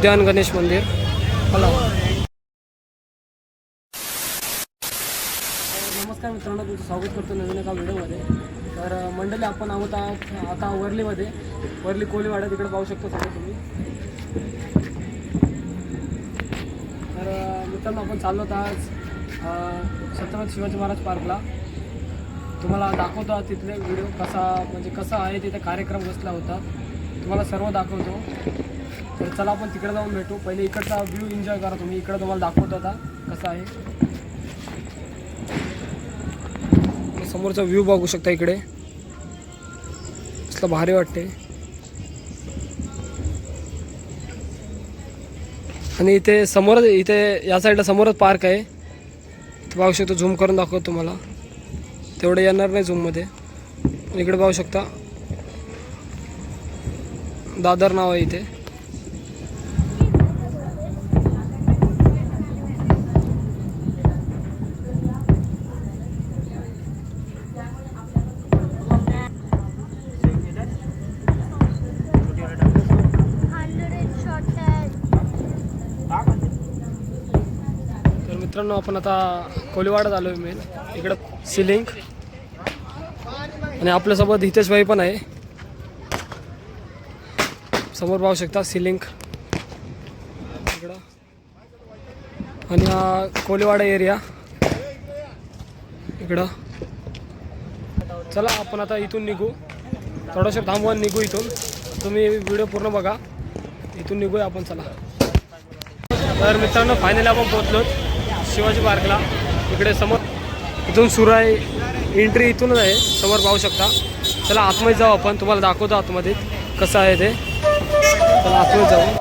उद्यान गणेश मंदिर. मला नमस्कार मित्रांनो तुमचं स्वागत करतो नवीन एका व्हिडिओमध्ये. तर मंडळी आपण आहोत आता वर्लीमध्ये. वर्ली कोलीवाडा तिकडे पाहू शकतो सगळं तुम्ही. तर मित्रांनो आपण चाललो होतो आज छत्रपती शिवाजी महाराज पार्कला. तुम्हाला दाखवतो तिथले व्हिडिओ कसा म्हणजे कसा आहे तिथे कार्यक्रम बसला होता. तुम्हाला सर्व दाखवतो. तर चला आपण तिकडे जाऊन भेटू. पहिले इकडचा व्ह्यू एन्जॉय करा तुम्ही. इकडं तुम्हाला दाखवतो आता कसा आहे. समोरचा व्ह्यू बघू शकता इकडे. कसलं भारी वाटते आणि इथे समोरच इथे या साईडला समोरच पार्क आहे. इथे पाहू शकतो झूम करून दाखवतो तुम्हाला. तेवढं येणार नाही झूममध्ये इकडे पाहू शकता. दादर नाव आहे इथे. मित्रांनो आपण आता कोलीवाडा आलो आहे मेन इकडं सिलिंग आणि आपल्यासोबत हितेशभाई पण आहे. समोर पाहू शकता सिलिंग इकडं. आणि हा कोलीवाडा एरिया इकडं. चला आपण आता इथून निघू. थोडंसं थांबवून निघू इथून. तुम्ही व्हिडिओ पूर्ण बघा. इथून निघूया आपण चला. तर मित्रांनो फायनली आपण पोहोचलो शिवाजी पार्कला. इकडे समोर इथून सुरू आहे. एंट्री इथूनच आहे. समोर पाहू शकता. चला आतमध्ये जाऊ आपण. तुम्हाला दाखवतो आतमध्ये. कसं आहे ते. चला आतमध्ये जाऊ.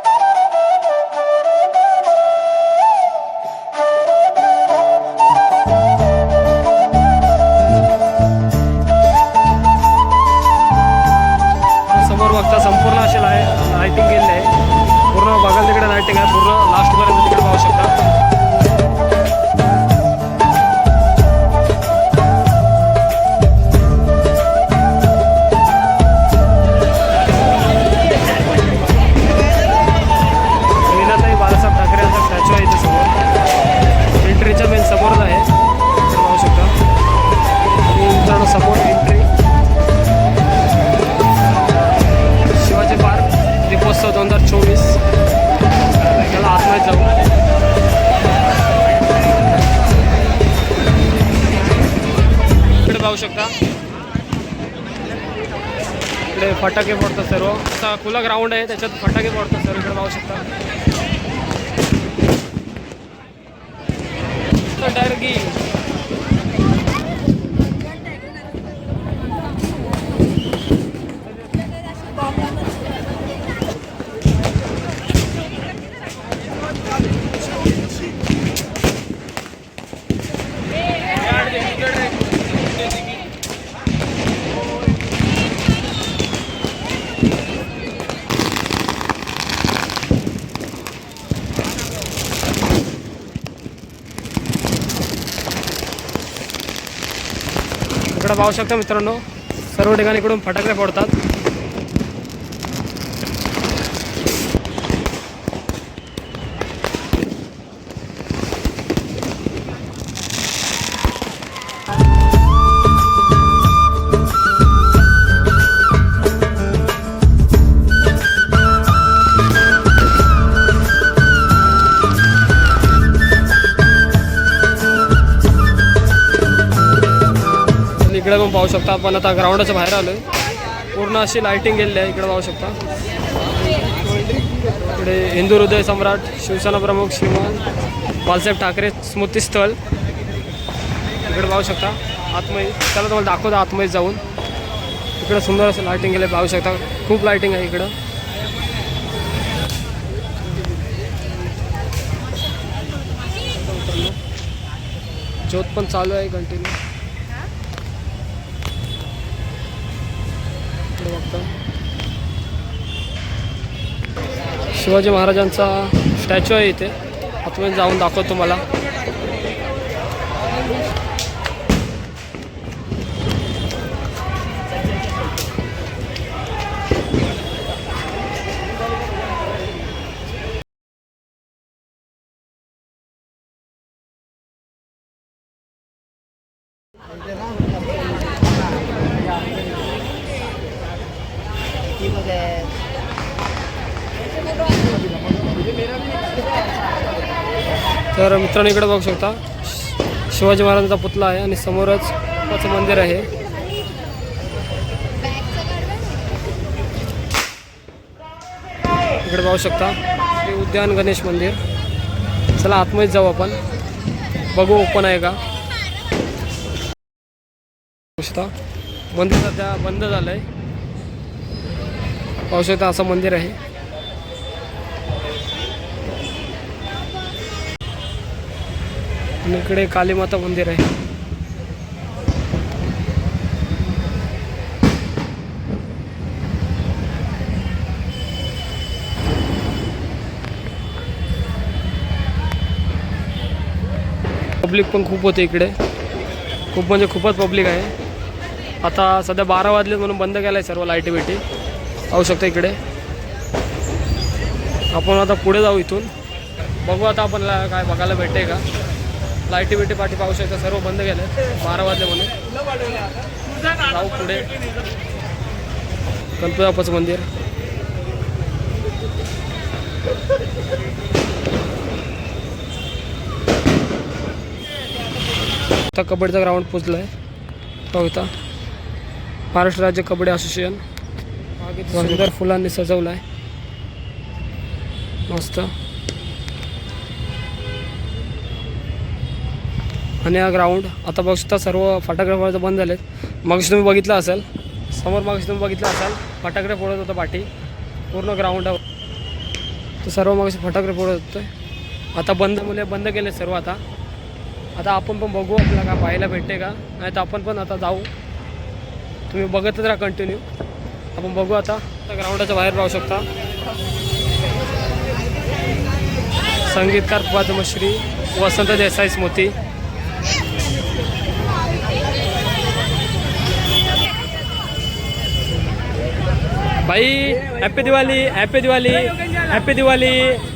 फटाके फोडतात सर्व. असा खुला ग्राउंड आहे त्याच्यात फटाके फोडतात सर्व इकडे पाहू शकता डायरेक्ट की इकडे पाहू शकता मित्रांनो. सर्व ठिकाणी इकडून फटाके फोडतात. इकडे पण पाहू शकता. आपण आता ग्राउंडाच्या बाहेर आलोय. पूर्ण अशी लायटिंग गेलेली आहे. इकडे पाहू शकता. इकडे हिंदू हृदय सम्राट शिवसेना प्रमुख श्रीमान बालसाहेब ठाकरे स्मृतीस्थळ इकडे पाहू शकता. आतमध्ये त्याला तुम्हाला दाखवतो आतमध्ये जाऊन. इकडे सुंदर असं लायटिंग गेलं पाहू शकता. खूप लायटिंग आहे इकडं. ज्योत पण चालू आहे कंटिन्यू इकडे फक्त शिवाजी महाराजांचा स्टॅच्यू आहे इथे. आपण जाऊन दाखवतो मला तर मित्रांनो इकडे बघू शकता शि- शिवाजी महाराजांचा पुतला आहे आणि समोरच त्याचं मंदिर आहे. इकडे पाहू शकता श्री उद्यान गणेश मंदिर. चला आतमध्ये जाऊ आपण. बघू ओपन आहे का? मंदिर सध्या बंद झालं आहे पाहू शकता असं मंदिर आहे. आणि इकडे कालीमाता मंदिर आहे. पब्लिक पण खूप होते इकडे. खूप म्हणजे खूपच पब्लिक आहे. आता सध्या बारा वाजले म्हणून बंद केलं आहे सर्व लाईटी बिटी. पाहू शकता इकडे. आपण आता पुढे जाऊ इथून. बघू आता आपण काय बघायला भेटते का. लाईटी बिटी पाठी पाहू शकता. सर्व बंद केलं. बारा वाजले म्हणून. जाऊ पुढे. गणपती मंदिर. आता कबड्डीचा ग्राउंड पोचला आहे पाहू इथं. महाराष्ट्र राज्य कबड्डी असोसिएशन. सुंदर फुलांनी सजवलं आहे मस्त. आणि हा ग्राउंड आता बघू शकता सर्व फटाकडे फोडायचं बंद झालेत. मागशी तुम्ही बघितलं असेल समोर मागशी तुम्ही बघितलं असाल फटाकडे फोडत होतं पाठी पूर्ण ग्राउंड तर सर्व मागशी फटाकडे फोडत होतं. आता बंद मुले बंद केले सर्व आता. आता आपण पण बघू आपल्याला काय पाहायला भेटते का. नाही तर आपण पण आता जाऊ. तुम्ही बघतच राहा कंटिन्यू आपण बघू आता. त्या ग्राउंडाच्या बाहेर राहू शकता. संगीतकार पद्मश्री वसंत देसाई स्मृती. भाई happy Diwali happy Diwali happy Diwali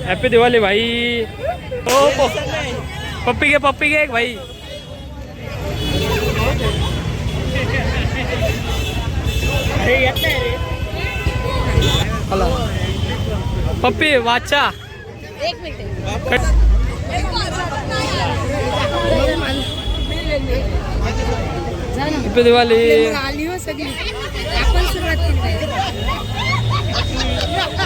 happy Diwali भाई। ओ पप्पी घे पप्पी घे भाई। पप्पी वाचा। एक मिनिट दिवाळी आली हो सगळी. आपण सुरुवात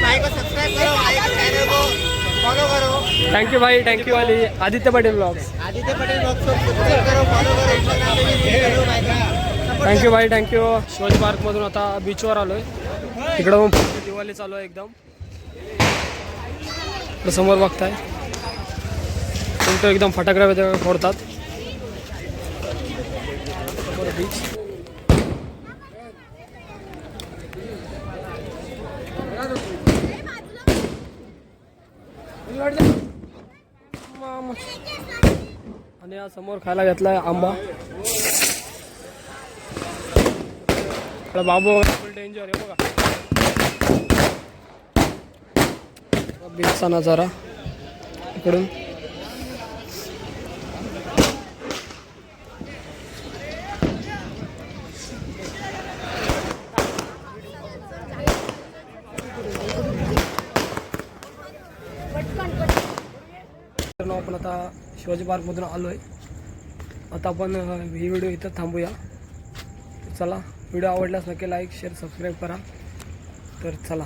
भाई को सब्सक्राइब करो भाई के चैनल को फॉलो करो थँक्यू भाई थँक्यू वाली Aditya Patil blogs Aditya Patel thank you भाई थँक्यू शिवाजी पार्कमधून आता बीचवर आलो आहे पण दिवाळी चालू आहे एकदम. इकडं समोर बघताय. तुमचं एकदम फटाकडे वगैरे फोडतात. बीच आणि हा समोर खायला घेतला आंबा. इकडं बाबू फुल डेंजर आहे बघा. बीचचा जरा इकडून. आपण आता शिवाजी पार्कमधून आलो आहे आता आपण ही व्हिडिओ इथं थांबूया. चला व्हिडिओ आवडल्यास नक्की लाईक शेअर सबस्क्राईब करा. तर चला.